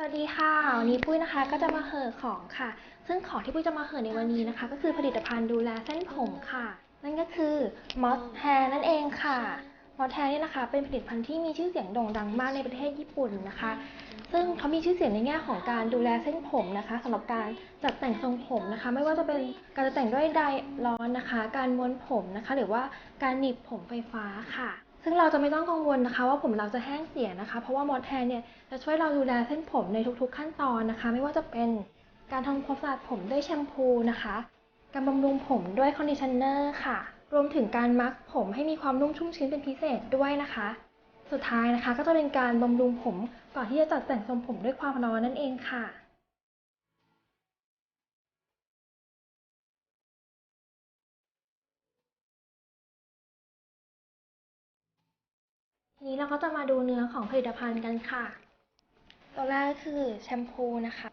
สวัสดีค่ะ วันนี้ปุ้ยนะคะก็จะมาเหอของค่ะ ซึ่งของที่ปุ้ยจะมาเหอในวันนี้นะคะ ก็คือผลิตภัณฑ์ดูแลเส้นผมค่ะ นั่นก็คือ Moss Hair นั่นเองค่ะ Moss Hair นี่นะคะ เป็นผลิตภัณฑ์ที่มีชื่อเสียงโด่งดังมากในประเทศญี่ปุ่นนะคะ ซึ่งเขามีชื่อเสียงในแง่ของการดูแลเส้นผมนะคะสำหรับการจัดแต่งทรงผมนะคะ ไม่ว่าจะเป็นการจะแต่งด้วยไดร์ร้อนนะคะ การม้วนผมนะคะ หรือว่าการหนีบผมไฟฟ้าค่ะ ซึ่งเราจะไม่ต้องกังวลนะคะ ว่าผมเราจะแห้งเสียนะคะ เพราะว่ามอสแทนเนี่ยจะช่วยเราดูแลเส้นผมในทุกๆ ขั้นตอนนะคะ ไม่ว่าจะเป็นการทำความสะอาดผมด้วยแชมพูนะคะ การบำรุงผมด้วยคอนดิชเนอร์ค่ะ รวมถึงการมักผมให้มีความนุ่มชุ่มชื้นเป็นพิเศษด้วยนะคะ สุดท้ายนะคะ ก็จะเป็นการบำรุงผมก่อนที่จะจัดแต่งทรงผมด้วยความร้อนนั่นเองค่ะ ทีนี้เราก็จะมาดูเนื้อของผลิตภัณฑ์กันค่ะ ตัวแรกก็คือแชมพูนะคะ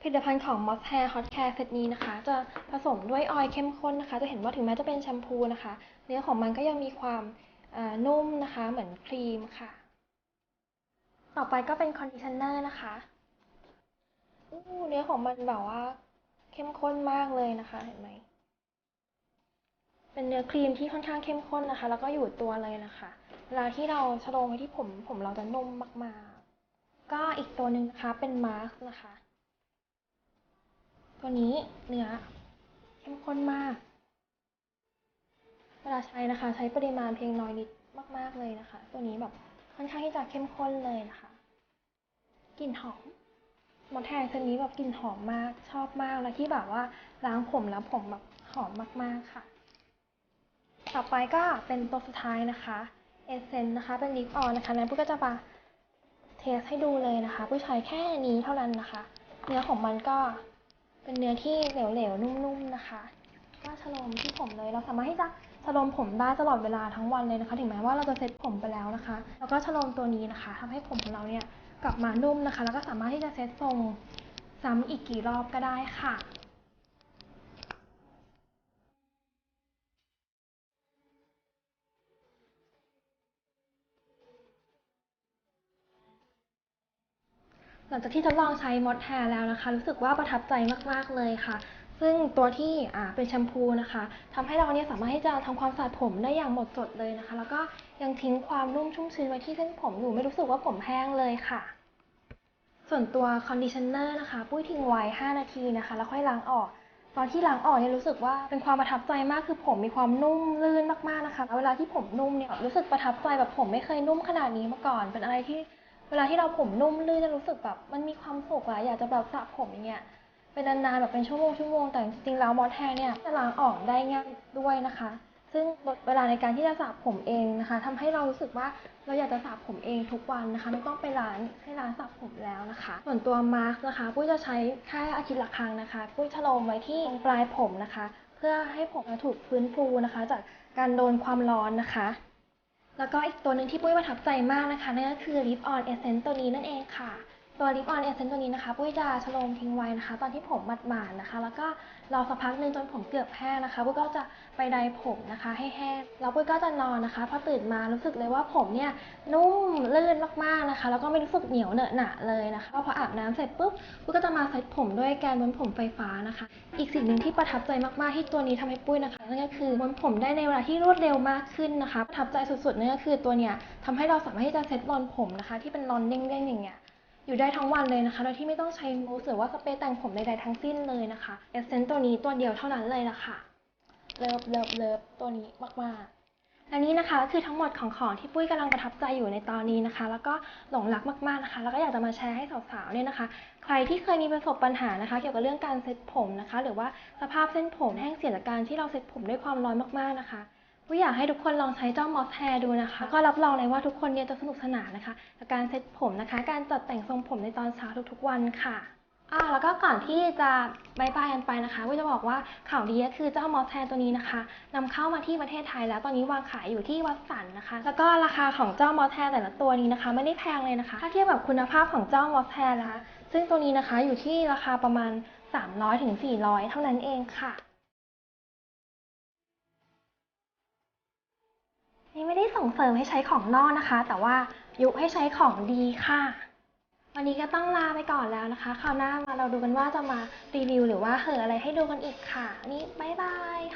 ผลิตภัณฑ์ของ Moss Hair Hot Care เซตนี้นะคะ จะผสมด้วยออยล์เข้มข้นนะคะ จะเห็นว่าถึงแม้จะเป็นแชมพูนะคะ เนื้อของมันก็ยังมีความอ่านุ่มนะคะ เหมือนครีมค่ะ ต่อไปก็เป็นคอนดิชเนอร์นะคะอู้เนื้อของมันแบบว่า เข้มข้นมากเลยนะคะ เห็นไหม เป็นเนื้อครีมที่ค่อนข้างเข้มข้นนะคะ แล้วก็อยู่ตัวเลยนะคะเวลาที่เราชโลมไปที่ผมผมเราจะนุ่มมากๆ ก็อีกตัวหนึ่งนะคะเป็นมาสก์นะคะ ตัวนี้เนื้อเข้มข้นมาก เวลาใช้นะคะ ใช้ปริมาณเพียงน้อยนิดมาก ๆเลยนะคะ ตัวนี้แบบค่อนข้างที่จะเข้มข้นเลยนะคะกลิ่นหอมหมอแทนเซนนี้แบบกลิ่นหอมมากชอบมากแล้วที่แบบว่าล้างผมแล้วผมแบบหอมมากๆค่ะ ต่อไปก็เป็นตัวสุดท้ายนะคะเอเซนนะคะเป็นลิปออนนะคะนั้นปุ้ก็จะมาเทสให้ดูเลยนะคะปุ้ยใช้แค่นี้เท่านั้นนะคะ เนื้อของมันก็เป็นเนื้อที่เหลวๆนุ่มๆนะคะก็ชโลมที่ผมเลยเราสามารถที่จะชโลมผมได้ตลอดเวลาทั้งวันเลยนะคะ ถึงแม้ว่าเราจะเซ็ตผมไปแล้วนะคะ แล้วก็ชโลมตัวนี้นะคะทำให้ผมของเราเนี่ยกลับมานุ่มนะคะ แล้วก็สามารถที่จะเซ็ตทรงซ้ำอีกกี่รอบก็ได้ค่ะ ลังจากที่ทดลองใช้มอสแฮร์แล้วนะคะ รู้สึกว่าประทับใจมาก ๆ เลยค่ะ ซึ่งตัวที่เป็นแชมพูนะคะทำให้เราเนี่ยสามารถที่จะทำความสะอาดผมได้อย่างหมดจดเลยนะคะ แล้วก็ยังทิ้งความนุ่มชุ่มชื้นไว้ที่เส้นผมอยู่ไม่รู้สึกว่าผมแห้งเลยค่ะ ส่วนตัวคอนดิชเนอร์นะคะปุ้ยทิ้งไว้ 5 นาทีนะคะ แล้วค่อยล้างออกตอนที่ล้างออกเนี่ยรู้สึกว่าเป็นความประทับใจมากคือผมมีความนุ่มลื่นมากๆนะคะเวลาที่ผมนุ่มเนี่ยรู้สึกประทับใจแบบผมไม่เคยนุ่มขนาดนี้มาก่อน เป็นอะไรที่ เวลาที่เราผมนุ่มลื่นจะรู้สึกแบบมันมีความสุขอะอยากจะแบบสระผมอย่างเงี้ยเป็นนานๆแบบเป็นชั่วโมงชั่วโมงแต่จริงๆแล้วมอสแฮร์เนี่ยจะล้างออกได้ง่ายด้วยนะคะ ซึ่งลดเวลาในการที่จะสระผมเองนะคะทำให้เรารู้สึกว่าเราอยากจะสระผมเองทุกวันนะคะ ไม่ต้องไปร้านให้ร้านสระผมแล้วนะคะ ส่วนตัวมาร์กนะคะปุ้ยจะใช้แค่อาทิตย์ละครั้งนะคะปุ้ยชโลมไว้ที่ตรงปลายผมนะคะ เพื่อให้ผมถูกฟื้นฟูนะคะ จากการโดนความร้อนนะคะ แล้วก็อีกตัวหนึ่งที่ปุ้ยประทับใจมากนะคะนั่นก็คือ Lip On Essence ตัวนี้นั่นเองค่ะ ตัว Lip On Essence ตัวนี้นะคะปุ้ยจะชโลมทิ้งไว้นะคะ ตอนที่ผมหมาดนะคะ แล้วก็รอสักพักหนึ่งจนผมเกือบแห้งนะคะปุ้ยก็จะไปไดผมนะคะให้แห้งแล้วปุ้ยก็จะนอนนะคะพอตื่นมารู้สึกเลยว่าผมเนี่ยนุ่มลื่นมากๆนะคะ แล้วก็ไม่รู้สึกเหนียวเหนอะหนะเลยนะคะพออาบน้ำเสร็จปุ๊บปุ้ยก็จะมาเซ็ตผมด้วยแกนม้วนผมไฟฟ้านะคะ อีกสิ่งหนึ่งที่ประทับใจมากๆที่ตัวนี้ทำให้ปุ้ยนะคะนั่นก็คือม้วนผมได้ในเวลาที่รวดเร็วมากขึ้นนะคะประทับใจสุดๆนั่นก็คือตัวเนี้ยทำให้เราสามารถที่จะเซ็ตรอนผมนะคะ ที่เป็นรอนเด้งๆอย่างเงี้ย อยู่ได้ทั้งวันเลยนะคะ โดยที่ไม่ต้องใช้มูสหรือว่าสเปรย์แต่งผมใดๆทั้งสิ้นเลยนะคะเอเซนต์ตัวนี้ตัวเดียวเท่านั้นเลยละค่ะ เลิฟเลิฟเลิฟตัวนี้มากๆและนี่นะคะคือทั้งหมดของของที่ปุ้ยกำลังประทับใจอยู่ในตอนนี้นะคะ แล้วก็หลงรักมากๆนะคะ แล้วก็อยากจะมาแชร์ให้สาวๆเนี่ยนะคะ ใครที่เคยมีประสบปัญหานะคะ เกี่ยวกับเรื่องการเซ็ตผมนะคะ หรือว่าสภาพเส้นผมแห้งเสียจากการที่เราเซ็ตผมด้วยความร้อนมากๆนะคะ ปุ้ยอยากให้ทุกคนลองใช้เจ้ามอสแฮร์ดูนะคะ ก็รับรองเลยว่าทุกคนเนี่ยจะสนุกสนานนะคะกับการเซ็ตผมนะคะ การจัดแต่งทรงผมในตอนเช้าทุกๆวันค่ะอ่าแล้วก็ก่อนที่จะบายบายกันไปนะคะปุ้ยจะบอกว่าข่าวดีก็คือเจ้ามอสแฮร์ตัวนี้นะคะนำเข้ามาที่ประเทศไทยแล้วตอนนี้วางขายอยู่ที่วัดสันนะคะ แล้วก็ราคาของเจ้ามอสแฮร์แต่ละตัวนี้นะคะ ไม่ได้แพงเลยนะคะ ถ้าเทียบกับคุณภาพของเจ้ามอสแฮร์นะคะ ซึ่งตัวนี้นะคะอยู่ที่ราคาประมาณ 300ถึง400 เท่านั้นเองค่ะ ส่งเสริมให้ใช้ของนอกนะคะ แต่ว่ายุให้ใช้ของดีค่ะ วันนี้ก็ต้องลาไปก่อนแล้วนะคะคราวหน้ามาเราดูกันว่าจะมารีวิวหรือว่าเหออะไรให้ดูกันอีกค่ะ นี่บ๊ายบายค่ะ